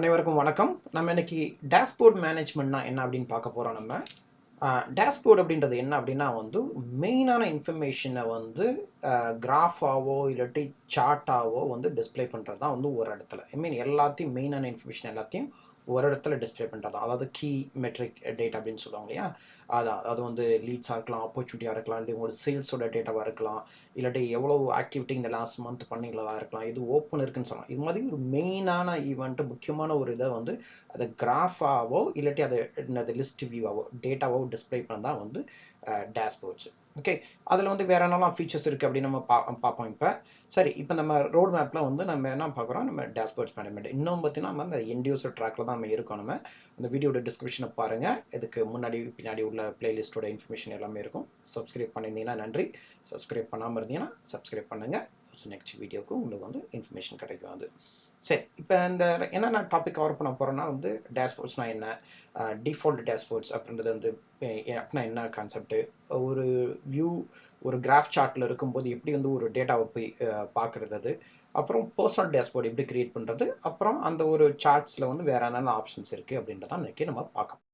அனைவருக்கும் வணக்கம். நம்ம இன்னைக்கு டேஷ்போர்ட் மேனேஜ்மெண்ட்னா என்ன அப்படின்னு பார்க்க போகிறோம் நம்ம. டேஷ்போர்ட் அப்படின்றது என்ன அப்படின்னா வந்து மெயினான இன்ஃபர்மேஷனை வந்து கிராஃபாவோ இல்லாட்டி சார்ட்டாவோ வந்து டிஸ்பிளே பண்ணுறது தான் வந்து ஒரு இடத்துல. ஐ மீன் எல்லாத்தையும் மெயினான இன்ஃபர்மேஷன் எல்லாத்தையும் ஒரு இடத்துல டிஸ்ப்ளே பண்ணுறது அதாவது கீ மெட்ரிக் டேட்டா அப்படின்னு சொல்லுவாங்க இல்லையா? அதான் அது வந்து லீட்ஸாக இருக்கலாம் ஆப்பர்ச்சுனிட்டியாக இருக்கலாம் இல்லை ஒரு சேல்ஸோட டேட்டாவாக இருக்கலாம் இல்லாட்டி எவ்வளோ ஆக்டிவிட்டி இந்த லாஸ்ட் மந்த் பண்ணிங்களதாக இருக்கலாம் இது ஓப்பன் இருக்குன்னு சொல்லலாம். இது மாதிரி ஒரு மெயினான ஈவெண்ட்டு முக்கியமான ஒரு இதை வந்து அதை கிராஃபாவோ இல்லாட்டி அதை லிஸ்ட் வியூவாவோ டேட்டாவோ டிஸ்ப்ளே பண்ண தான் வந்து டேஷ்போர்ட்ஸ் ஓகே அதில் வந்து வேற என்னெல்லாம் ஃபீச்சர்ஸ் இருக்குது அப்படின்னு நம்ம பா பார்ப்போம் இப்போ. சரி இப்போ நம்ம ரோட் மேப்பில் வந்து நம்ம என்ன பார்க்குறோம் நம்ம டேஷ்போர்ட்ஸ் மேனேஜ்மெண்ட் இன்னும் பார்த்தீங்கன்னா நம்ம அந்த என்டியூசர் ட்ராக்ல தான் நம்ம இருக்கோம் நம்ம. அந்த வீடியோட டிஸ்கிரிப்ஷனை பாருங்கள் இதுக்கு முன்னாடி பின்னாடி உள்ள பிளேலிஸ்ட்டோட இன்ஃபர்மேஷன் எல்லாமே இருக்கும். சப்ஸ்கிரைப் பண்ணியிருந்தீங்கன்னா நன்றி. சப்ஸ்கிரைப் பண்ணாமல் இருந்தீங்கன்னா சப்ஸ்கிரைப் பண்ணுங்கள் நெக்ஸ்ட் வீடியோக்கு உங்களுக்கு வந்து இன்ஃபர்மேஷன் கிடைக்கும் அது. சரி இப்போ இந்த என்னென்ன டாபிக் கவர் பண்ண போகிறேன்னா வந்து டேஷ்போர்ட்ஸ்னால் என்ன? டிஃபால்ட் டேஷ்போர்ட்ஸ் அப்படின்றது வந்து அப்படின்னா என்ன கான்செப்ட் ஒரு வியூ ஒரு கிராஃப் சார்ட்டில் இருக்கும்போது எப்படி வந்து ஒரு டேட்டாவை போய் பார்க்குறது அது? அப்புறம் பர்சனல் டேஷ்போர்ட் எப்படி கிரியேட் பண்ணுறது அப்புறம் அந்த ஒரு சார்ட்ஸில் வந்து வேறு என்னென்ன ஆப்ஷன்ஸ் இருக்குது அப்படின்றத இன்றைக்கி நம்ம பார்க்கலாம்.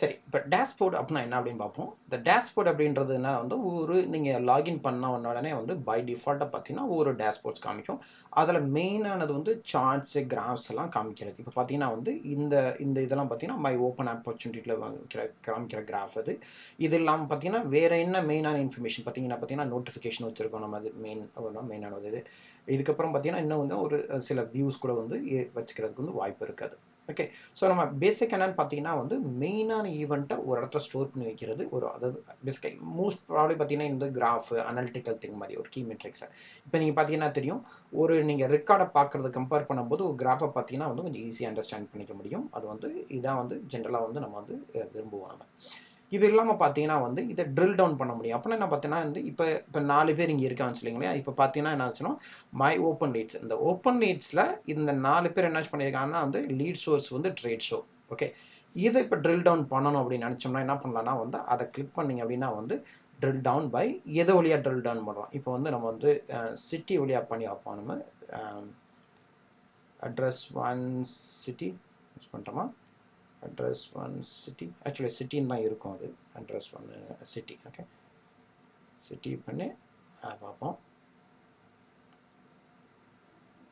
சரி இப்போ டேஷ்போர்ட் அப்படின்னா என்ன அப்படின்னு பார்ப்போம். இந்த டேஷ்போர்ட் அப்படின்றதுனா வந்து ஒரு நீங்கள் லாகின் பண்ண உடனே வந்து பை டிஃபால்ட்டாக பார்த்தீங்கன்னா ஒரு டேஷ்போர்ட்ஸ் காமிக்கும். அதில் மெயினானது வந்து சார்ட்ஸு கிராஃப்ஸ் எல்லாம் காமிக்கிறது. இப்போ பார்த்தீங்கன்னா வந்து இந்த இந்த இதெல்லாம் பார்த்தீங்கன்னா மை ஓப்பன் ஆப்பர்ச்சுனிட்டியில் காமிக்கிற காமிக்கிற கிராஃப் அது. இது இல்லாமல் பார்த்தீங்கன்னா வேறு என்ன மெயினான இன்ஃபர்மேஷன் பார்த்தீங்கன்னா பார்த்தீங்கன்னா நோட்டிஃபிகேஷன் வச்சுருக்கோம் நம்ம அது மெயின் மெயினானது இது. இதுக்கப்புறம் பார்த்தீங்கன்னா இன்னும் வந்து ஒரு சில வியூஸ் கூட வந்து வச்சுக்கிறதுக்கு வந்து வாய்ப்பு இருக்காது ஓகே ஸோ நம்ம பேசிக் என்னன்னு பார்த்தீங்கன்னா வந்து மெயினான ஈவெண்ட்டை ஒரு இடத்துல ஸ்டோர் பண்ணி வைக்கிறது ஒரு அதாவது பேசிக்காக மோஸ்ட் ப்ராப்ளி பார்த்தீங்கன்னா இந்த கிராஃப் அனாலிட்டிக்கல் திங் மாதிரி ஒரு கீ மெட்ரிக்ஸை இப்போ நீங்கள் பார்த்தீங்கன்னா தெரியும் ஒரு நீங்கள் ரெக்கார்டை பார்க்குறது கம்பேர் பண்ணும்போது ஒரு கிராஃபை பார்த்தீங்கன்னா வந்து கொஞ்சம் ஈஸியாக அண்டர்ஸ்டாண்ட் பண்ணிக்க முடியும். அது வந்து இதான் வந்து ஜென்ரலாக வந்து நம்ம வந்து விரும்புவோம் நம்ம. இது இல்லாமல் பார்த்தீங்கன்னா வந்து இதை ட்ரில் டவுன் பண்ண முடியும். அப்படின்னா என்ன பார்த்தீங்கன்னா வந்து இப்போ இப்போ நாலு பேர் இங்கே இருக்கான்னு சொல்லிங்களா இப்போ பார்த்தீங்கன்னா என்ன ஆச்சுன்னா மை ஓப்பன் லீட்ஸ் இந்த ஓப்பன் லீட்ஸில் இந்த நாலு பேர் என்ன பண்ணியிருக்காங்கன்னா வந்து லீட் சோர்ஸ் வந்து ட்ரேட் ஷோ ஓகே இதை இப்போ ட்ரில் டவுன் பண்ணணும் அப்படின்னு நினச்சோம்னா என்ன பண்ணலாம்னா வந்து அதை கிளிக் பண்ணிங்க அப்படின்னா வந்து ட்ரில் டவுன் பை எது வழியாக ட்ரில் டவுன் பண்ணுறோம் இப்போ வந்து நம்ம வந்து சிட்டி வழியாக பண்ணி வைப்போம் நம்ம. அட்ரஸ் ஒன் சிட்டி யூஸ் பண்ணுறோமா அட்ரஸ் ஒன் சிட்டி ஆக்சுவலி சிட்டின்னு தான் இருக்கும் அது. Address one city okay. City பண்ணி பார்ப்போம்.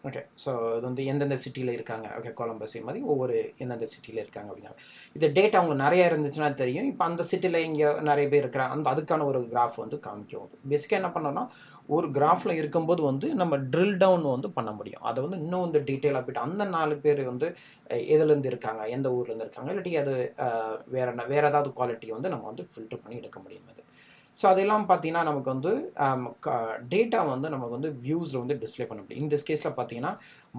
ஓகே ஸோ அது வந்து எந்தெந்த சிட்டியில் இருக்காங்க? ஓகே கொலம்பஸ் மாதிரி ஒவ்வொரு எந்தெந்த சிட்டியில் இருக்காங்க அப்படின்னா. இது டேட்டா உங்களுக்கு நிறைய இருந்துச்சுன்னா தெரியும். இப்போ அந்த சிட்டியில் இங்கே நிறைய பேர் இருக்கிறாங்க அந்த அதுக்கான ஒரு கிராஃப் வந்து காமிக்கும். பேசிக்காக என்ன பண்ணோம்னா ஒரு கிராஃபில் இருக்கும்போது வந்து நம்ம ட்ரில் டவுன் வந்து பண்ண முடியும். அதை வந்து இன்னும் வந்து டீட்டெயிலாக போயிட்டு அந்த நாலு பேர் வந்து எதுலேருந்து இருக்காங்க? எந்த ஊர்லேருந்து இருக்காங்க? இல்லாட்டி அது வேற வேறு ஏதாவது குவாலிட்டியை வந்து நம்ம வந்து ஃபில்டர் பண்ணி எடுக்க முடியும் அது. ஸோ அதெல்லாம் பார்த்தீங்கன்னா நமக்கு வந்து டேட்டா வந்து நமக்கு வந்து வியூஸில் வந்து டிஸ்பிளே பண்ண முடியும். இந்த கேஸில் பார்த்தீங்கன்னா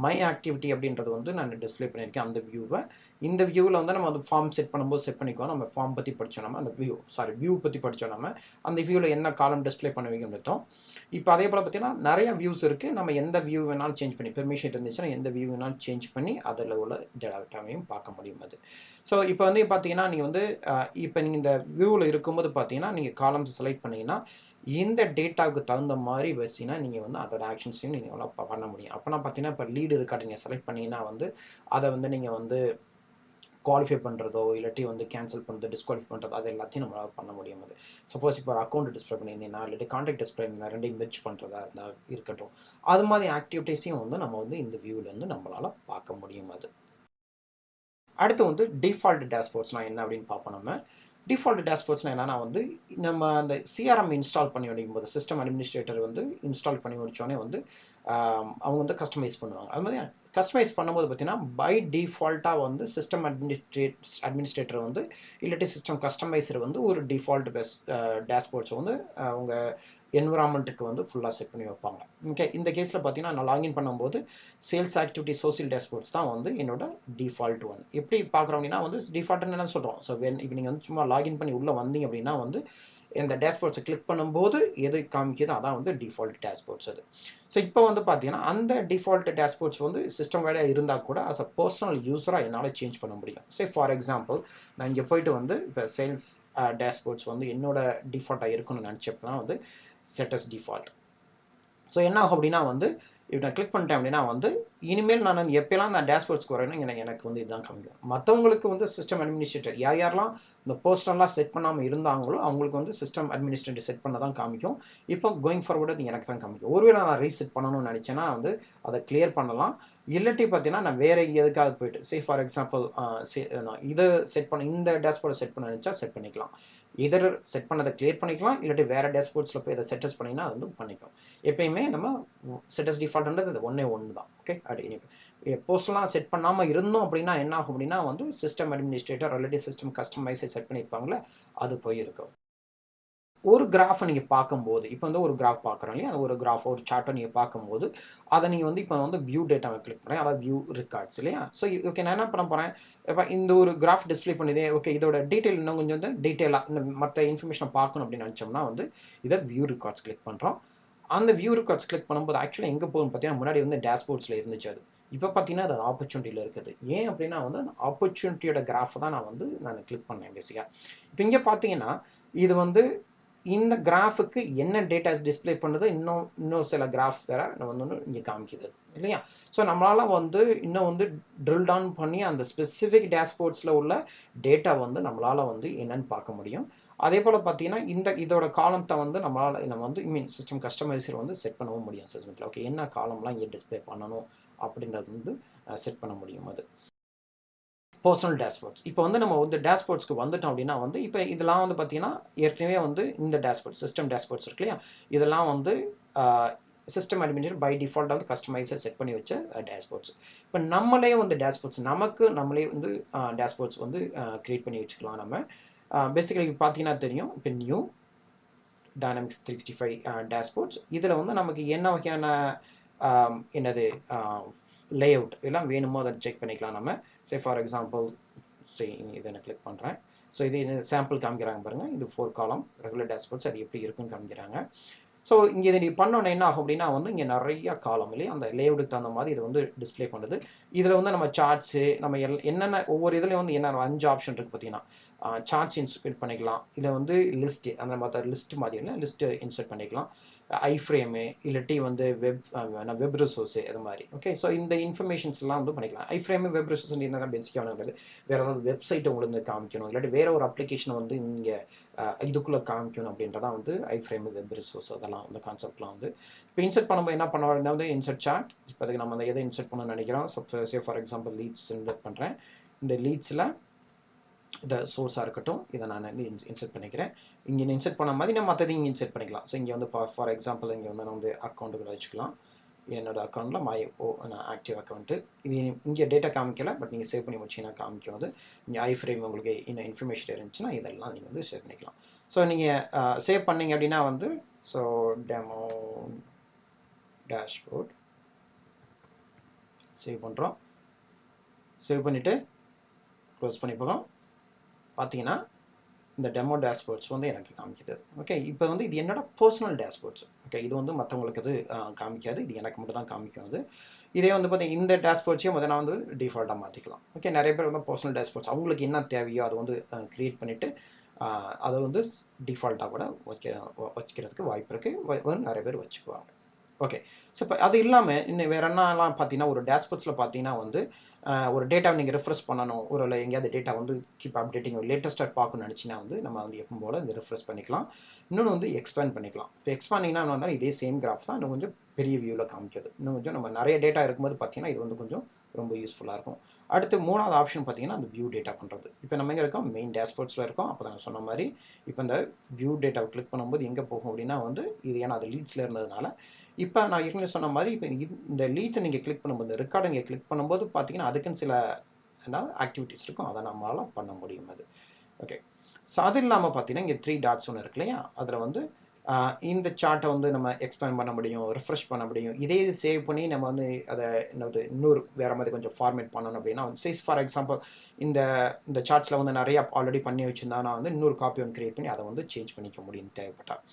மை ஆக்டிவிட்டி அப்படின்றது வந்து நான் டிஸ்பிளே பண்ணியிருக்கேன். அந்த வியூவை இந்த வியூவில் வந்து நம்ம வந்து ஃபார்ம் செட் பண்ணும்போது செட் பண்ணிக்கோ நம்ம ஃபார்ம் பற்றி படித்தோம் நம்ம. அந்த வியூ சாரி வியூ பற்றி படித்தோம் நம்ம. அந்த வியூவில் என்ன காலம் டிஸ்பிளே பண்ண வைக்கணும் இப்போ அதே போல் பார்த்தீங்கன்னா நிறைய வியூஸ் இருக்குது நம்ம எந்த வியூ வேணாலும் சேஞ்ச் பண்ணி பெர்மிஷன் இருந்துச்சுன்னா எந்த வியூ வேணாலும் சேஞ்ச் பண்ணி அதில் உள்ள டேட்டாவையும் பார்க்க முடியும் அது. ஸோ இப்போ வந்து பார்த்தீங்கன்னா நீங்கள் வந்து இப்போ நீங்கள் இந்த வியூவில் இருக்கும்போது பார்த்தீங்கன்னா நீங்கள் காலம்ஸ் செலக்ட் பண்ணிங்கன்னா இந்த டேட்டாவுக்கு தகுந்த மாதிரி வச்சிங்கன்னா நீங்கள் வந்து அதோட ஆக்ஷன்ஸையும் நீங்கள் பண்ண முடியும். அப்போனா பார்த்தீங்கன்னா இப்போ லீடு இருக்காட்டு நீங்கள் செலக்ட் பண்ணீங்கன்னா வந்து அதை வந்து நீங்கள் வந்து குவாலிஃபை பண்ணுறதோ இல்லாட்டி வந்து கேன்சல் பண்ணுறது டிஸ்குவாலிஃபை பண்ணுறதோ அது எல்லாத்தையும் நம்மளால் பண்ண முடியும் அது. சப்போஸ் இப்போ ஒரு அக்கௌண்ட் டிஸ்பிளே பண்ணியிருந்தீங்கன்னா இல்லாட்டி கான்டாக்ட் டிஸ்பிளே பண்ணியிருந்தா ரெண்டையும் மெர்ச் பண்ணுறதா இருந்தால் இருக்கட்டும். அது மாதிரி ஆக்டிவிட்டீஸையும் வந்து நம்ம வந்து இந்த வியூவில் வந்து நம்மளால் பார்க்க முடியும் அது. அடுத்து வந்து டிஃபால்ட் டேஷ்போர்ட்ஸ்னால் என்ன அப்படின்னு பார்ப்போம் நம்ம. டிஃபால்ட் டேஷ்போர்ட்ஸ்னால் என்னன்னா வந்து நம்ம அந்த சிஆர்எம் இன்ஸ்டால் பண்ணி முடிக்கும் போது சிஸ்டம் அட்மினிஸ்ட்ரேட்டர் வந்து இன்ஸ்டால் பண்ணி முடித்தோடனே வந்து அவங்க வந்து கஸ்டமைஸ் பண்ணுவாங்க. அது மாதிரி கஸ்டமைஸ் பண்ணும்போது பார்த்தீங்கன்னா பை டிஃபால்ட்டாக வந்து சிஸ்டம் அட்மினிஸ்ட்ரேட் அட்மினிஸ்ட்ரேட்டர் வந்து இல்லாட்டி சிஸ்டம் கஸ்டமைசர் வந்து ஒரு டிஃபால்ட் பெஸ்ட் டேஷ்போர்ட்ஸை வந்து அவங்க என்விரான்மெண்ட்டுக்கு வந்து ஃபுல்லாக செட் பண்ணி வைப்பாங்க. ஓகே இந்த கேஸில் பார்த்தீங்கன்னா நான் லாகின் பண்ணும்போது சேல்ஸ் ஆக்டிவிட்டி சோசியல் டேஷ்போர்ட்ஸ் தான் வந்து என்னோட டிஃபால்ட் ஒன் எப்படி பார்க்குறோம் அப்படின்னா வந்து டிஃபால்ட்னு என்ன சொல்கிறோம் ஸோ வென் இப்போ நீங்கள் வந்து சும்மா லாகின் பண்ணி உள்ளே வந்தீங்க அப்படின்னா வந்து இந்த டேஷ்போர்ட்ஸை கிளிக் பண்ணும்போது எது காமிக்குதோ அதான் வந்து டிஃபால்ட் டேஷ்போர்ட்ஸ் அது. ஸோ இப்போ வந்து பார்த்தீங்கன்னா அந்த டிஃபால்ட் டேஷ்போர்ட்ஸ் வந்து சிஸ்டம் வேலையாக இருந்தால் கூட அஸ் அ பர்சனல் யூஸராக என்னால் சேஞ்ச் பண்ண முடியும். சே ஃபார் எக்ஸாம்பிள் நான் இங்கே போயிட்டு வந்து இப்போ சேல்ஸ் டேஷ்போர்ட்ஸ் வந்து என்னோட டிஃபால்ட்டாக இருக்கணும்னு நினச்சப்பனா வந்து செட்டஸ் டிஃபால்ட் ஸோ என்ன ஆகும் அப்படின்னா வந்து இப்போ நான் கிளிக் பண்ணிட்டேன் அப்படின்னா வந்து இனிமேல் நான் வந்து நான் டேஷ்போர்ட்ஸ்க்கு வரேன்னு எனக்கு எனக்கு வந்து இதுதான் காமிக்கும் மற்றவங்களுக்கு வந்து சிஸ்டம் அட்மினிஸ்ட்ரேட்டர் யார் யாரெல்லாம் இந்த பர்சனலாக செட் பண்ணாமல் இருந்தாங்களோ அவங்களுக்கு வந்து சிஸ்டம் அட்மினிஸ்ட்ரேட்டர் செட் பண்ண தான் காமிக்கும். இப்போ கோயிங் ஃபார்வர்டு எனக்கு தான் காமிக்கும். ஒருவேளை நான் ரீசெட் பண்ணணும்னு நினச்சேன்னா வந்து அதை கிளியர் பண்ணலாம். இல்லாட்டி பார்த்தீங்கன்னா நான் வேற எதுக்காக போயிட்டு சே ஃபார் எக்ஸாம்பிள் நான் இதை செட் பண்ண இந்த டேஷ்போர்டை செட் பண்ண நினச்சா செட் பண்ணிக்கலாம். இதர் செட் பண்ணதை கிளியர் பண்ணிக்கலாம். இல்லாட்டி வேற டேஷ்போர்ட்ஸில் போய் இதை செட்டஸ் பண்ணிங்கன்னா அது வந்து பண்ணிக்கலாம். எப்பயுமே நம்ம செட்டஸ் டிஃபால்ட்ன்றது இது ஒன்றே ஒன்று தான். ஓகே அப்படி போஸ்ட்லாம் செட் பண்ணாமல் இருந்தோம் அப்படின்னா என்ன ஆகும் அப்படின்னா வந்து சிஸ்டம் அட்மினிஸ்ட்ரேட்டர் ஆல்ரெடி சிஸ்டம் கஸ்டமைஸை செட் பண்ணியிருப்பாங்களே அது போயிருக்கும். ஒரு கிராஃபை நீங்கள் பார்க்கும்போது இப்போ வந்து ஒரு கிராஃப் பார்க்குறோம் இல்லையா? ஒரு கிராஃப் ஒரு சார்ட்டை நீங்கள் பார்க்கும்போது அதை நீங்கள் வந்து இப்போ வந்து வியூ டேட்டாவை கிளிக் பண்ணுறேன் அதாவது வியூ ரெக்கார்ட்ஸ் இல்லையா? ஸோ ஓகே நான் என்ன பண்ண போகிறேன் இப்போ இந்த ஒரு கிராஃப் டிஸ்பிளே பண்ணுதே ஓகே இதோட டீட்டெயில் இன்னும் கொஞ்சம் வந்து டீட்டெயிலாக இந்த மற்ற இன்ஃபர்மேஷனை பார்க்கணும் அப்படின்னு நினச்சோம்னா வந்து இதை வியூ ரெக்கார்ட்ஸ் கிளிக் பண்ணுறோம் அந்த வியூ ரெக்கார்ட்ஸ் கிளிக் பண்ணும்போது ஆக்சுவலாக எங்கே போகும் பார்த்தீங்கன்னா முன்னாடி வந்து டேஷ்போர்ட்ஸில் இருந்துச்சு அது. இப்போ பார்த்தீங்கன்னா அது ஆப்பர்ச்சுனிட்டியில் இருக்குது. ஏன் அப்படின்னா வந்து அந்த ஆப்பர்ச்சுனிட்டியோட கிராஃப் தான் நான் வந்து நான் கிளிக் பண்ணேன் பேசிக்காக இப்போ இங்கே பார்த்தீங்கன்னா இது வந்து இந்த கிராஃபுக்கு என்ன டேட்டா டிஸ்பிளே பண்ணுது இன்னும் இன்னும் சில கிராஃப் வேற வந்து இங்கே காமிக்குது இல்லையா? ஸோ நம்மளால் வந்து இன்னும் வந்து ட்ரில் டவுன் பண்ணி அந்த ஸ்பெசிஃபிக் டேஷ்போர்ட்ஸில் உள்ள டேட்டா வந்து நம்மளால் வந்து என்னன்னு பார்க்க முடியும். அதே போல் பார்த்தீங்கன்னா இந்த இதோட காலத்தை வந்து நம்மளால் நம்ம வந்து மீன் சிஸ்டம் கஸ்டமைசர் வந்து செட் பண்ணவும் முடியும் சிஸ்டத்தில் ஓகே என்ன காலம்லாம் இங்கே டிஸ்பிளே பண்ணணும் அப்படின்றது வந்து செட் பண்ண முடியும் அது. பர்சனல் டேஷ்போர்ட்ஸ் இப்போ வந்து நம்ம வந்து டேஷ்போர்ட்ஸ்க்கு வந்துட்டோம் அப்படின்னா வந்து இப்போ இதெல்லாம் வந்து பார்த்தீங்கன்னா ஏற்கனவே வந்து இந்த டேஷ்போர்ட் சிஸ்டம் டேஷ்போர்ட்ஸ் இருக்கு இல்லையா? இதெல்லாம் வந்து சிஸ்டம் அட்மினிஸ்ட்ரேட் பை டிஃபால்ட்டாக வந்து கஸ்டமைஸை செட் பண்ணி வச்ச டேஷ்போர்ட்ஸ் இப்போ நம்மளே வந்து டேஷ்போர்ட்ஸ் நமக்கு நம்மளே வந்து டேஷ்போர்ட்ஸ் வந்து க்ரியேட் பண்ணி வச்சுக்கலாம் நம்ம. பேசிக்கலி பார்த்தீங்கன்னா தெரியும் இப்போ new dynamics three sixty five dashboards இதில் வந்து நமக்கு என்ன வகையான என்னது லே அவுட் எல்லாம் வேணுமோ அதை செக் பண்ணிக்கலாம் நம்ம. சே ஃபார் எக்ஸாம்பிள் சரி இதை நான் கிளிக் பண்ணுறேன் ஸோ இது சாம்பிள் காமிக்கிறாங்க பாருங்கள் இது ஃபோர் காலம் ரெகுலர் டேஷ்போர்ட்ஸ் அது எப்படி இருக்குன்னு காமிக்கிறாங்க. ஸோ இங்கே இதை நீ பண்ணோன்னே என்ன ஆகும் அப்படின்னா வந்து இங்கே நிறைய காலம் இல்லையா? அந்த லேஅவுட்டுக்கு தகுந்த மாதிரி இது வந்து டிஸ்பிளே பண்ணுது. இதில் வந்து நம்ம சார்ட்ஸு நம்ம எல் என்னென்ன ஒவ்வொரு இதுலேயும் வந்து என்னென்ன அஞ்சு ஆப்ஷன் இருக்குது பார்த்தீங்கன்னா. சார்ட்ஸ் இன்சர்ட் பண்ணிக்கலாம். இதில் வந்து லிஸ்ட்டு அந்த மாதிரி லிஸ்ட் மாதிரி இல்லை லிஸ்ட்டு இன்சர்ட் பண்ணிக்கலாம். ஐ ஃப்ரேமு இல்லாட்டி வந்து வெப் வெப் ரிசோர்ஸு அது மாதிரி. ஓகே ஸோ இந்த இன்ஃபர்மேஷன்ஸ்லாம் வந்து பண்ணிக்கலாம். ஐ ஃப்ரேமு வெப் ரிசோர்ஸ் என்ன பேசிக்காக வேறு ஏதாவது வெப்சைட்டை உங்களுக்கு காமிக்கணும். இல்லாட்டி வேற ஒரு அப்ளிகேஷனை வந்து இங்கே இதுக்குள்ளே காமிக்கணும் அப்படின்றதான் வந்து ஐ ஃப்ரேமு வெப் ரிசோர்ஸ் அதெல்லாம் அந்த கான்செப்ட்லாம் வந்து. இப்போ இன்சர்ட் பண்ணும்போது என்ன பண்ணுவோம் வந்து இன்சர்ட் சார்ட் இப்போ அதுக்கு நம்ம அந்த எதை இன்சர்ட் பண்ணணும்னு நினைக்கிறோம்? So say for example leads insert பண்ணுறேன் இந்த லீட்ஸில் இந்த சோர்ஸாக இருக்கட்டும் இதை நான் வந்து இன்சர்ட் பண்ணிக்கிறேன். இங்கே இன்செர்ட் பண்ண மாதிரி நம்ம மற்றதையும் இங்கே இன்செர்ட் பண்ணிக்கலாம். ஸோ இங்கே வந்து ஃபார் எக்ஸாம்பிள் இங்கே வந்து நான் வந்து அக்கௌண்ட்டுகளை வச்சுக்கலாம். என்னோட அக்கௌண்ட்டில் மை ஓ நான் ஆக்டிவ் அக்கௌண்ட்டு இது இங்கே டேட்டா காமிக்கல பட் நீங்கள் சேவ் பண்ணி வச்சிங்கன்னா காமிக்கும் வந்து இங்கே ஐ ஃப்ரேம் உங்களுக்கு இன்னும் இன்ஃபர்மேஷன் இருந்துச்சுன்னா இதெல்லாம் நீங்கள் வந்து சேவ் பண்ணிக்கலாம். ஸோ நீங்கள் சேவ் பண்ணீங்க அப்படின்னா வந்து ஸோ டெமோ டேஷ்போர்ட் சேவ் பண்ணுறோம் சேவ் பண்ணிவிட்டு க்ளோஸ் பண்ணி போகிறோம் பார்த்தீங்கன்னா இந்த டெமோ டேஷ்போர்ட்ஸ் வந்து எனக்கு காமிக்குது. ஓகே இப்போ வந்து இது என்னோட பர்சனல் டேஷ்போர்ட்ஸ் ஓகே இது வந்து மற்றவங்களுக்கு இது காமிக்காது. இது எனக்கு மட்டும் தான் காமிக்கும் அது இதே வந்து பார்த்தீங்கன்னா இந்த டேஷ்போர்ட்ஸையும் முதல்ல வந்து டிஃபால்ட்டாக மாற்றிக்கலாம் ஓகே நிறைய பேர் வந்து பர்சனல் டேஷ்போர்ட்ஸ் அவங்களுக்கு என்ன தேவையோ அதை வந்து க்ரியேட் பண்ணிவிட்டு அதை வந்து டிஃபால்ட்டாக கூட வைக்க வச்சுக்கிறதுக்கு வாய்ப்பு இருக்குது நிறைய பேர் வச்சுக்குவாங்க. ஓகே ஸோ இப்போ அது இல்லாமல் இன்னும் வேறு என்னலாம் பார்த்தீங்கன்னா ஒரு டேஷ்போர்ட்ஸில் பார்த்தீங்கன்னா வந்து ஒரு டேட்டாவை நீங்கள் ரெஃப்ரெஷ் பண்ணணும். ஒரு எங்கேயாவது டேட்டா வந்து கீப் அப்டேட்டிங் லேட்டஸ்ட்டாக பார்க்கணும்னு நினச்சினா வந்து நம்ம வந்து எப்பவும் போல் இந்த ரெஃப்ரெஷ் பண்ணிக்கலாம். இன்னொன்று வந்து எக்ஸ்பேண்ட் பண்ணிக்கலாம். இப்போ எக்ஸ்பேண்டிங்னா இதே சேம் கிராஃப் தான் இன்னும் கொஞ்சம் பெரிய வியூவில் காமிக்குது. இன்னும் கொஞ்சம் நம்ம நிறைய டேட்டா இருக்கும்போது பார்த்தீங்கன்னா இது வந்து கொஞ்சம் ரொம்ப யூஸ்ஃபுல்லாக இருக்கும். அடுத்து மூணாவது ஆப்ஷன் பார்த்தீங்கன்னா அந்த வியூ டேட்டா பண்ணுறது இப்போ நம்ம எங்கே இருக்கோம்? மெயின் டேஷ்போர்ட்ஸில் இருக்கோம். அப்போ நான் சொன்ன மாதிரி இப்போ இந்த வியூ டேட்டாவை கிளிக் பண்ணும்போது எங்கே போகும் அப்படின்னா வந்து இது ஏன்னா அது லீட்ஸில் இருந்ததுனால இப்போ நான் ஏற்கனவே சொன்ன மாதிரி இப்போ இந்த லீட்ஸை நீங்கள் கிளிக் பண்ணும்போது இந்த ரெக்கார்டை நீங்கள் கிளிக் பண்ணும்போது பார்த்தீங்கன்னா அதுக்குன்னு சில என்ன ஆக்டிவிட்டிஸ் இருக்கும். அதை நம்மளால் பண்ண முடியும் அது. ஓகே ஸோ அது இல்லாமல் பார்த்தீங்கன்னா இங்கே த்ரீ டாட்ஸ் ஒன்று இருக்கு இல்லையா? அதில் வந்து இந்த சார்ட்டை வந்து நம்ம எக்ஸ்பேண்ட் பண்ண முடியும் ரிஃப்ரெஷ் பண்ண முடியும். இதே இது சேவ் பண்ணி நம்ம வந்து அதை என்னது இன்னொரு வேறு மாதிரி கொஞ்சம் ஃபார்மேட் பண்ணணும் அப்படின்னா வந்து சைஸ் ஃபார் எக்ஸாம்பிள் இந்த இந்த சார்ட்ஸில் வந்து நிறையா ஆல்ரெடி பண்ணி வச்சுருந்தா நான் வந்து இன்னொரு காப்பி ஒன்று க்ரியேட் பண்ணி அதை வந்து சேஞ்ச் பண்ணிக்க முடியும் தேவைப்பட்டால்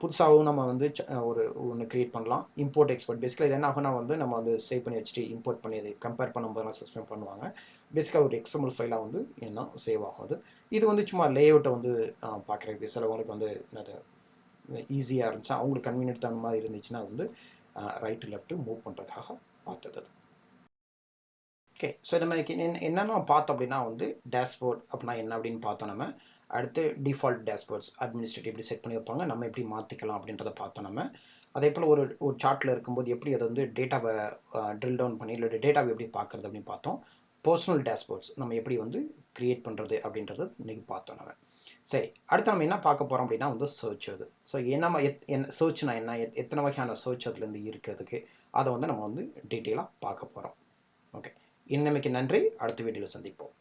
புதுசாகவும் நம்ம வந்து ஒரு ஒன்று க்ரியேட் பண்ணலாம். இம்போர்ட் எக்ஸ்போர்ட் பேசிக்கலாக இது என்ன ஆகுனா வந்து நம்ம வந்து சேவ் பண்ணி வச்சுட்டு இம்போர்ட் பண்ணி அதை கம்பேர் பண்ணும்போதெல்லாம் சிஸ்டம் பண்ணுவாங்க. பேசிக்காக ஒரு எக்ஸ்எம்எல் ஃபைலாக வந்து என்ன சேவ் ஆகும் அது இது வந்து சும்மா லேஅவுட்டை வந்து பார்க்குறதுக்கு சிலவங்களுக்கு வந்து அது ஈஸியாக இருந்துச்சு அவங்களுக்கு கன்வீனியன்ட் தகுந்த மாதிரி இருந்துச்சுன்னா வந்து ரைட்டு லெஃப்ட்டு மூவ் பண்ணுறதுக்காக பார்த்தது ஓகே ஸோ நம்ம என்னென்ன பார்த்தோம் அப்படின்னா வந்து டேஷ்போர்ட் அப்படின்னா என்ன அப்படின்னு பார்த்தோம் நம்ம. அடுத்து டிஃபால்ட் டேஷ்போர்ட்ஸ் அட்மினிஸ்ட்ரேட்டிவ் எப்படி செட் பண்ணி வைப்பாங்க. நம்ம எப்படி மாற்றிக்கலாம் அப்படின்றத பார்த்தோம் நம்ம. அதே போல் ஒரு ஒரு சார்ட்டில் இருக்கும்போது எப்படி அதை வந்து டேட்டாவை ட்ரில் டவுன் பண்ணி இல்லை டேட்டாவை எப்படி பார்க்குறது அப்படின்னு பார்த்தோம். பர்சனல் டேஷ்போர்ட்ஸ் நம்ம எப்படி வந்து க்ரியேட் பண்ணுறது அப்படின்றத இன்றைக்கி பார்த்தோம் நம்ம. சரி அடுத்து நம்ம என்ன பார்க்க போகிறோம் அப்படின்னா வந்து சர்ச் அது. ஸோ என்ன எத் என்ன சர்ச்னா என்ன? எத்தனை வகையான சர்ச் அதுலேருந்து இருக்கிறதுக்கு? அதை வந்து நம்ம வந்து டீட்டெயிலாக பார்க்க போகிறோம் ஓகே இன்னமைக்கு நன்றி. அடுத்த வீடியோவில் சந்திப்போம்.